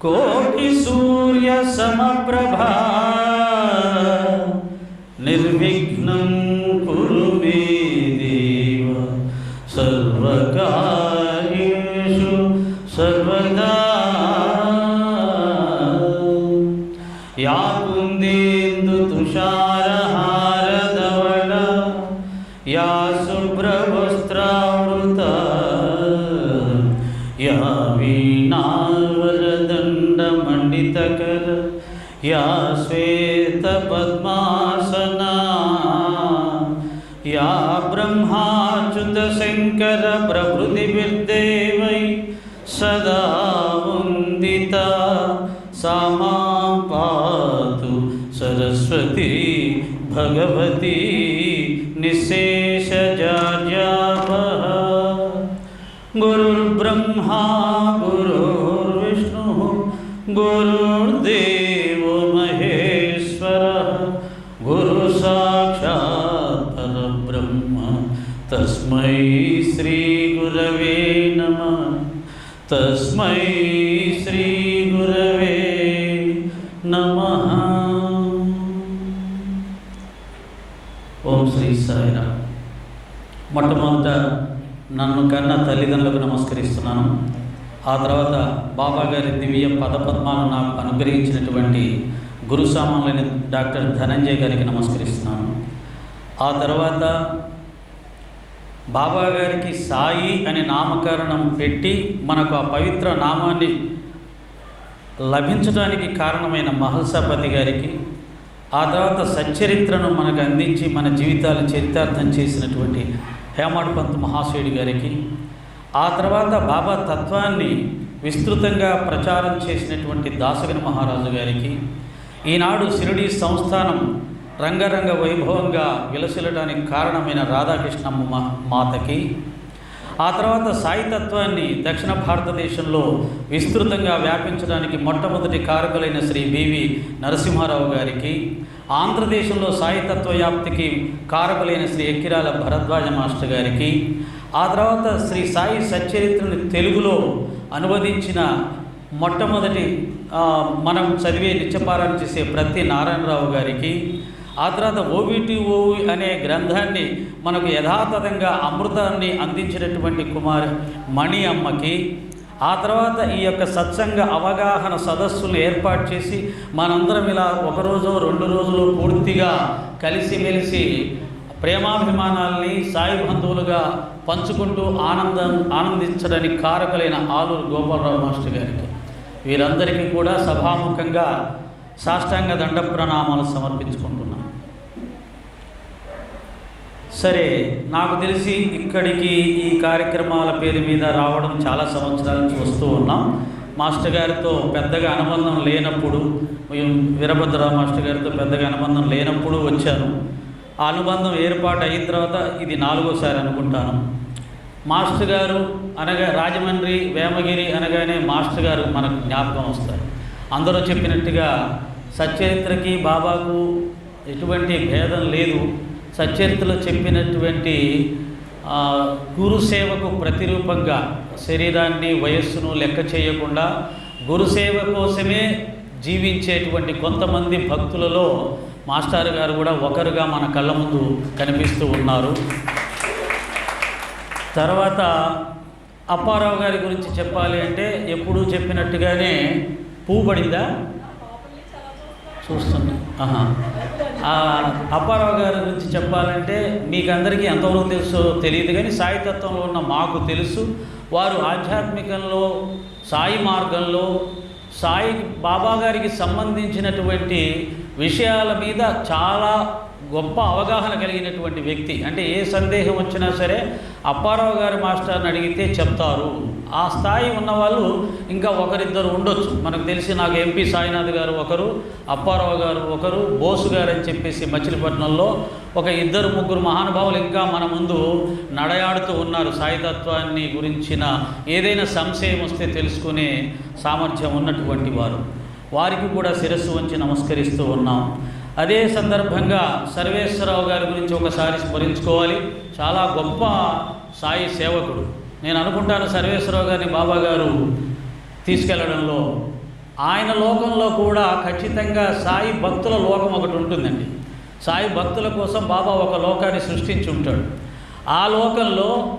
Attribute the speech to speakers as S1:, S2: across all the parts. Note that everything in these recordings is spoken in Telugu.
S1: कोटिसूर्यसमप्रभा निर्विघ्नं कुरु मे देव। सर्वकार्येषु सर्वदा। या कुन्देन्दुतुषारहारधवल या श्वेतपद्मासना या ब्रह्माच्युतशङ्करप्रभृतिभिर्देवै सदा वन्दिता सा माँ पातु सरस्वती भगवती निःशेषजाड्यापः गुरुर्ब्रह्मा, गुरुर्विष्णुः, गुरुर्देवो తస్మై శ్రీ గురవే నమ. తస్మై శ్రీ గురవే నమ. ఓం శ్రీ సాయిరా మొట్టమొదట నన్ను కన్నా తల్లిదండ్రులకు నమస్కరిస్తున్నాను. ఆ తర్వాత బాబా గారి దివ్య పదపద్మాలు నాకు అనుగ్రహించినటువంటి గురు సామాన్లైన డాక్టర్ ధనంజయ్ గారికి నమస్కరిస్తున్నాను. ఆ తర్వాత బాబా గారికి సాయి అనే నామకరణం పెట్టి మనకు ఆ పవిత్ర నామాన్ని లభించడానికి కారణమైన మహల్సాపతి గారికి ఆ తర్వాత సచ్చరిత్రను మనకు అందించి మన జీవితాలు చరితార్థం చేసినటువంటి హేమాడ్ పంత్ మహాశయుడి గారికి ఆ తర్వాత బాబా తత్వాన్ని విస్తృతంగా ప్రచారం చేసినటువంటి దాసగని మహారాజు గారికి ఈనాడు షిరిడి సంస్థానం రంగరంగ వైభవంగా విలసిల్లడానికి కారణమైన రాధాకృష్ణమ్మ మా- మాతకి. ఆ తర్వాత సాయితత్వాన్ని దక్షిణ భారతదేశంలో విస్తృతంగా వ్యాపించడానికి మొట్టమొదటి కారకులైన శ్రీ బివి నరసింహారావు గారికి ఆంధ్రదేశంలో సాయితత్వ వ్యాప్తికి కారకులైన శ్రీ ఎక్కిరాల భరద్వాజ మాస్టర్ గారికి ఆ తర్వాత శ్రీ సాయి సచ్చరిత్రను తెలుగులో అనువదించిన మొట్టమొదటి మనం చదివే నిత్యపారాయణ చేసే ప్రతి నారాయణరావు గారికి ఆ తర్వాత ఓవిటి ఓవి అనే గ్రంథాన్ని మనకు యథాతథంగా అమృతాన్ని అందించినటువంటి కుమార్ మణి అమ్మకి ఆ తర్వాత ఈ యొక్క సత్సంగ అవగాహన సదస్సులు ఏర్పాటు చేసి మనందరం ఇలా ఒక రోజు రెండు రోజులు పూర్తిగా కలిసిమెలిసి ప్రేమాభిమానాల్ని సాయి బంధువులుగా పంచుకుంటూ ఆనందం ఆనందించడానికి కారకులైన ఆలూరు గోపాలరావు మాస్టర్ గారికి వీరందరికీ కూడా సభాముఖంగా సాష్టాంగ దండ ప్రణామాలు సమర్పించుకుంటున్నాను సరే నాకు తెలిసి ఇక్కడికి ఈ కార్యక్రమాల పేరు మీద రావడం చాలా సంవత్సరాల నుంచి వస్తూ ఉన్నాం. మాస్టర్ గారితో పెద్దగా అనుబంధం లేనప్పుడు మేము మాస్టర్ గారితో పెద్దగా అనుబంధం లేనప్పుడు వచ్చాను. ఆ అనుబంధం ఏర్పాటు అయిన తర్వాత ఇది నాలుగోసారి అనుకుంటాను. మాస్టర్ గారు అనగా రాజమండ్రి వేమగిరి అనగానే మాస్టర్ గారు మనకు జ్ఞాపకం వస్తారు. అందరూ చెప్పినట్టుగా సచ్చరిత్రకి బాబాకు ఎటువంటి భేదం లేదు. సచ్చరిత్రలో చెప్పినటువంటి గురుసేవకు ప్రతిరూపంగా శరీరాన్ని వయస్సును లెక్క చేయకుండా గురుసేవ కోసమే జీవించేటువంటి కొంతమంది భక్తులలో మాస్టర్ గారు కూడా ఒకరుగా మన కళ్ళ ముందు కనిపిస్తూ ఉన్నారు. తర్వాత అప్పారావు గారి గురించి చెప్పాలి అంటే ఎప్పుడూ చెప్పినట్టుగానే పువ్వు పడిందా? చూస్తున్నా ఆహా. ఆ అప్పారావు గారి గురించి చెప్పాలంటే మీకు అందరికీ ఎంతవరకు తెలుసో తెలియదు కానీ సాయితత్వంలో ఉన్న మాకు తెలుసు వారు ఆధ్యాత్మికంలో సాయి మార్గంలో సాయి బాబా గారికి సంబంధించినటువంటి విషయాల మీద చాలా గొప్ప అవగాహన కలిగినటువంటి వ్యక్తి. అంటే ఏ సందేహం వచ్చినా సరే అప్పారావు గారి మాస్టర్ని అడిగితే చెప్తారు. ఆ స్థాయి ఉన్నవాళ్ళు ఇంకా ఒకరిద్దరు ఉండొచ్చు. మనకు తెలిసి నాకు ఎంపీ సాయినాథ్ గారు ఒకరు అప్పారావు గారు ఒకరు బోసు గారు అని చెప్పేసి మచిలీపట్నంలో ఒక ఇద్దరు ముగ్గురు మహానుభావులు ఇంకా మన ముందు నడయాడుతూ ఉన్నారు. సాయితత్వాన్ని గురించిన ఏదైనా సంశయం వస్తే తెలుసుకునే సామర్థ్యం ఉన్నటువంటి వారు. వారికి కూడా శిరస్సు వంచి నమస్కరిస్తూ ఉన్నాం. అదే సందర్భంగా సర్వేశ్వరరావు గారి గురించి ఒకసారి స్మరించుకోవాలి. చాలా గొప్ప సాయి సేవకుడు. నేను అనుకుంటాను సర్వేశ్వరరావు గారిని బాబా గారు తీసుకెళ్ళడంలో ఆయన లోకంలో కూడా ఖచ్చితంగా సాయి భక్తుల లోకం ఒకటి ఉంటుందండి. సాయి భక్తుల కోసం బాబా ఒక లోకాన్ని సృష్టించి ఉంటాడు. ఆ లోకంలో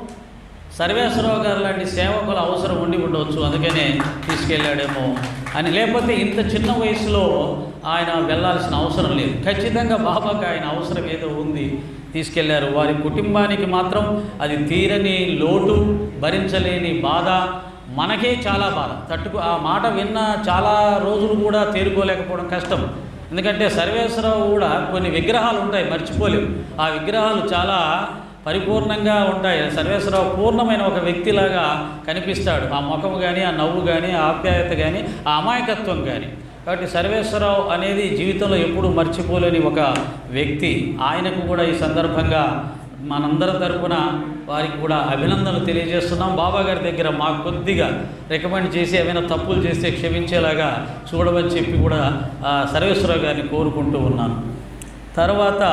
S1: సర్వేశ్వరరావు గారు లాంటి సేవకుల అవసరం ఉండి ఉండవచ్చు అందుకనే తీసుకెళ్ళాడేమో అని. లేకపోతే ఇంత చిన్న వయసులో ఆయన వెళ్ళాల్సిన అవసరం లేదు. ఖచ్చితంగా బాబాకి ఆయన అవసరం ఏదో ఉంది. తీసుకెళ్ళారు. వారి కుటుంబానికి మాత్రం అది తీరని లోటు భరించలేని బాధ. మనకే చాలా బాధ. తట్టుకు ఆ మాట విన్న చాలా రోజులు కూడా తేరుకోలేకపోవడం కష్టం. ఎందుకంటే సర్వేశ్వరరావు కూడా కొన్ని విగ్రహాలు ఉంటాయి మర్చిపోలేవు ఆ విగ్రహాలు చాలా పరిపూర్ణంగా ఉంటాయి. సర్వేశ్వరరావు పూర్ణమైన ఒక వ్యక్తిలాగా కనిపిస్తాడు. ఆ ముఖం కానీ ఆ నవ్వు కానీ ఆ ఆప్యాయత కానీ ఆ అమాయకత్వం కానీ కాబట్టి సర్వేశ్వరరావు అనేది జీవితంలో ఎప్పుడూ మర్చిపోలేని ఒక వ్యక్తి. ఆయనకు కూడా ఈ సందర్భంగా మనందరి తరపున వారికి కూడా అభినందనలు తెలియజేస్తున్నాం. బాబా గారి దగ్గర మాకు కొద్దిగా రికమెండ్ చేసి ఏమైనా తప్పులు చేస్తే క్షమించేలాగా చూడమని చెప్పి కూడా సర్వేశ్వరరావు గారిని కోరుకుంటూ ఉన్నాను. తర్వాత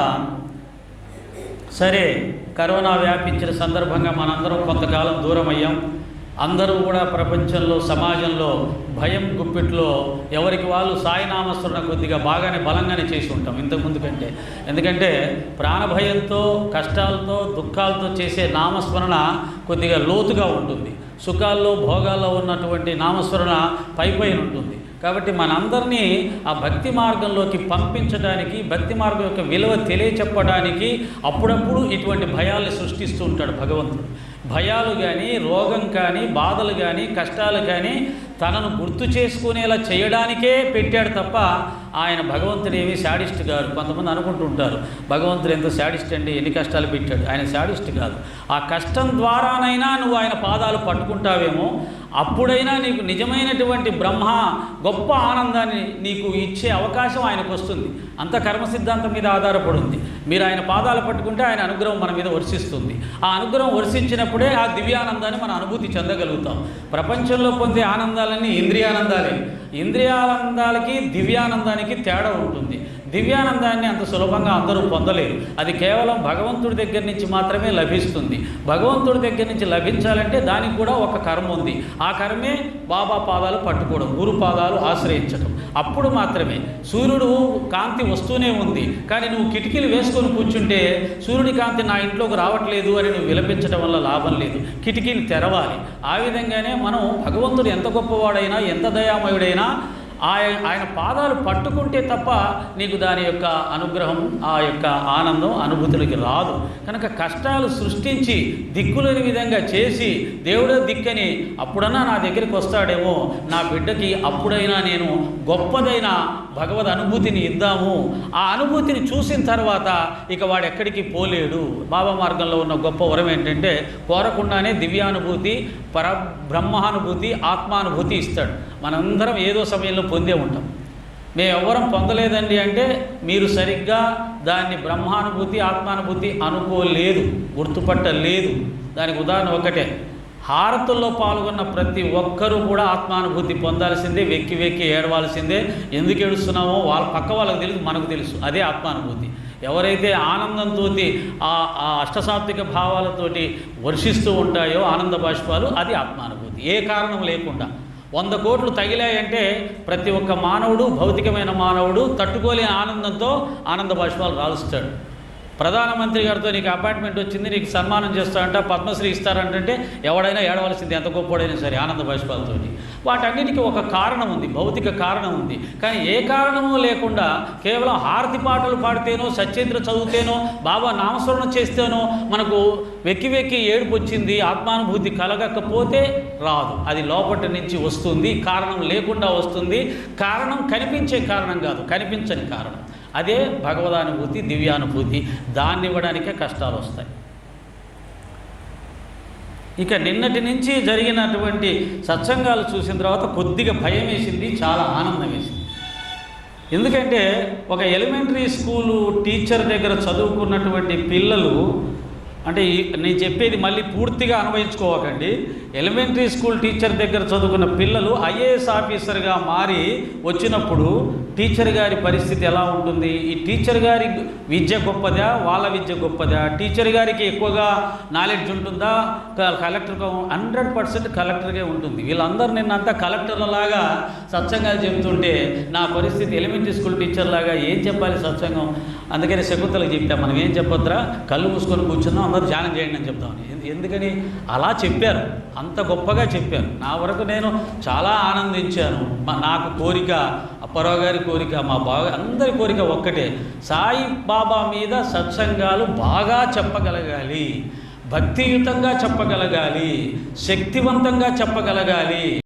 S1: సరే కరోనా వ్యాపించిన సందర్భంగా మనందరం కొంతకాలం దూరం అయ్యాం అందరూ కూడా ప్రపంచంలో సమాజంలో భయం గుప్పిట్లో ఎవరికి వాళ్ళు సాయినామస్మరణ కొద్దిగా బాగానే బలంగానే చేసి ఉంటాం ఇంతకుముందు కంటే ఎందుకంటే ప్రాణభయంతో కష్టాలతో దుఃఖాలతో చేసే నామస్మరణ కొద్దిగా లోతుగా ఉంటుంది. సుఖాల్లో భోగాల్లో ఉన్నటువంటి నామస్మరణ పైపైన ఉంటుంది. కాబట్టి మనందరినీ ఆ భక్తి మార్గంలోకి పంపించడానికి భక్తి మార్గం యొక్క విలువ తెలియచెప్పడానికి అప్పుడప్పుడు ఇటువంటి భయాల్ని సృష్టిస్తూ ఉంటాడు భగవంతుడు. భయాలు కానీ రోగం కానీ బాధలు కానీ కష్టాలు కానీ తనను గుర్తు చేసుకునేలా చేయడానికే పెట్టాడు తప్ప ఆయన భగవంతుడు ఏమి శాడిస్ట్ గారు కొంతమంది అనుకుంటుంటారు భగవంతుడు ఎంత శాడిస్ట్ అండి ఎన్ని కష్టాలు పెట్టాడు. ఆయన శాడిస్ట్ కాదు. ఆ కష్టం ద్వారానైనా నువ్వు ఆయన పాదాలు పట్టుకుంటావేమో అప్పుడైనా నీకు నిజమైనటువంటి బ్రహ్మ గొప్ప ఆనందాన్ని నీకు ఇచ్చే అవకాశం ఆయనకు వస్తుంది. అంత కర్మ సిద్ధాంతం మీద ఆధారపడి ఉంది మీరు ఆయన పాదాలు పట్టుకుంటే ఆయన అనుగ్రహం మన మీద వర్షిస్తుంది. ఆ అనుగ్రహం వర్షించినప్పుడే ఆ దివ్యానందాన్ని మన అనుభూతి చెందగలుగుతాం. ప్రపంచంలో పొందే ఆనందాలన్నీ ఇంద్రియానందాలే. ఇంద్రియానందాలకి దివ్యానందానికి తేడా ఉంటుంది. దివ్యానందాన్ని అంత సులభంగా అందరూ పొందలేరు. అది కేవలం భగవంతుడి దగ్గర నుంచి మాత్రమే లభిస్తుంది. భగవంతుడి దగ్గర నుంచి లభించాలంటే దానికి కూడా ఒక కర్మ ఉంది. ఆ కర్మే బాబా పాదాలు పట్టుకోవడం గురు పాదాలు ఆశ్రయించడం. అప్పుడు మాత్రమే సూర్యుడు కాంతి వస్తూనే ఉంది. కానీ నువ్వు కిటికీలు వేసుకొని కూర్చుంటే సూర్యుడి కాంతి నా ఇంట్లోకి రావట్లేదు అని నువ్వు విలపించడం వల్ల లాభం లేదు. కిటికీలు తెరవాలి. ఆ విధంగానే మనం భగవంతుడు ఎంత గొప్పవాడైనా ఎంత దయామయుడైనా ఆయన ఆయన పాదాలు పట్టుకుంటే తప్ప నీకు దాని యొక్క అనుగ్రహం ఆ యొక్క ఆనందం అనుభూతులకి రాదు. కనుక కష్టాలు సృష్టించి దిక్కులేని విధంగా చేసి దేవుడే దిక్కని అప్పుడన్నా నా దగ్గరికి వస్తాడేమో నా బిడ్డకి అప్పుడైనా నేను గొప్పదైన భగవద్ అనుభూతిని ఇద్దాము. ఆ అనుభూతిని చూసిన తర్వాత ఇక వాడు ఎక్కడికి పోలేడు. బాబా మార్గంలో ఉన్న గొప్ప వరం ఏంటంటే కోరకుండానే దివ్యానుభూతి పర బ్రహ్మానుభూతి ఆత్మానుభూతి ఇస్తాడు. మనందరం ఏదో సమయంలో పొందే ఉంటాం. మేము పొందలేదండి అంటే మీరు సరిగ్గా దాన్ని బ్రహ్మానుభూతి ఆత్మానుభూతి అనుకోలేదు గుర్తుపట్టలేదు. దానికి ఉదాహరణ ఒకటే. హారతుల్లో పాల్గొన్న ప్రతి ఒక్కరూ కూడా ఆత్మానుభూతి పొందాల్సిందే వెక్కి వెక్కి ఏడవాల్సిందే. ఎందుకు ఏడుస్తున్నామో వాళ్ళ పక్క వాళ్ళకి తెలుసు మనకు తెలుసు. అదే ఆత్మానుభూతి. ఎవరైతే ఆనందంతో ఆ ఆ అష్టసాత్విక భావాలతోటి వర్షిస్తూ ఉంటాయో ఆనంద బాష్పాలు అది ఆత్మానుభూతి. ఏ కారణం లేకుండా. వంద కోట్లు తగిలాయంటే ప్రతి ఒక్క మానవుడు భౌతికమైన మానవుడు తట్టుకోలేని ఆనందంతో ఆనంద బాష్పాలు రాలుస్తాడు. ప్రధానమంత్రి గారితో నీకు అపాయింట్మెంట్ వచ్చింది నీకు సన్మానం చేస్తారంట పద్మశ్రీ ఇస్తారంటే ఎవడైనా ఏడవలసింది ఎంత గొప్పడైనా సరే ఆనంద బాష్పాలతోటి వాటన్నిటికీ ఒక కారణం ఉంది భౌతిక కారణం ఉంది. కానీ ఏ కారణము లేకుండా కేవలం హారతి పాటలు పాడితేనో సత్యేంద్ర చదివితేనో బాబా నామస్మరణ చేస్తేనో మనకు వెక్కి వెక్కి ఏడుపు వచ్చింది ఆత్మానుభూతి కలగకపోతే రాదు. అది లోపటి నుంచి వస్తుంది కారణం లేకుండా వస్తుంది. కారణం కనిపించే కారణం కాదు కనిపించని కారణం. అదే భగవదానుభూతి దివ్యానుభూతి. దాన్ని ఇవ్వడానికే కష్టాలు వస్తాయి ఇక నిన్నటి నుంచి జరిగినటువంటి సత్సంగాలు చూసిన తర్వాత కొద్దిగా భయం వేసింది చాలా ఆనందం వేసింది ఎందుకంటే ఒక ఎలిమెంటరీ స్కూలు టీచర్ దగ్గర చదువుకున్నటువంటి పిల్లలు అంటే నేను చెప్పేది మళ్ళీ పూర్తిగా అనుభవించుకోవకండి ఎలిమెంటరీ స్కూల్ టీచర్ దగ్గర చదువుకున్న పిల్లలు ఐఏఎస్ ఆఫీసర్గా మారి వచ్చినప్పుడు టీచర్ గారి పరిస్థితి ఎలా ఉంటుంది? ఈ టీచర్ గారి విద్య గొప్పదా? వాళ్ళ విద్య గొప్పదా? టీచర్ గారికి ఎక్కువగా నాలెడ్జ్ ఉంటుందా? క- కలెక్టర్ హండ్రెడ్ పర్సెంట్ కలెక్టర్గా ఉంటుంది. వీళ్ళందరూ నిన్నంతా కలెక్టర్లలాగా సత్సంగాలు చెబుతుంటే నా పరిస్థితి ఎలిమెంటరీ స్కూల్ టీచర్ లాగా ఏం చెప్పాలి సత్సంగం? అందుకని శకుంతలకు చెప్తా మనం ఏం చెప్పొద్దురా? కళ్ళు మూసుకొని కూర్చున్నాం అందరూ ధ్యానం చేయండి అని చెప్తాం ఎందుకని? అలా చెప్పారు. అంత గొప్పగా చెప్పాను. నా వరకు నేను చాలా ఆనందించాను. మా- నాకు కోరిక అప్పారావు గారి కోరిక మా బావ అందరి కోరిక ఒక్కటే. సాయి బాబా మీద సత్సంగాలు బాగా చెప్పగలగాలి. భక్తియుతంగా చెప్పగలగాలి. శక్తివంతంగా చెప్పగలగాలి.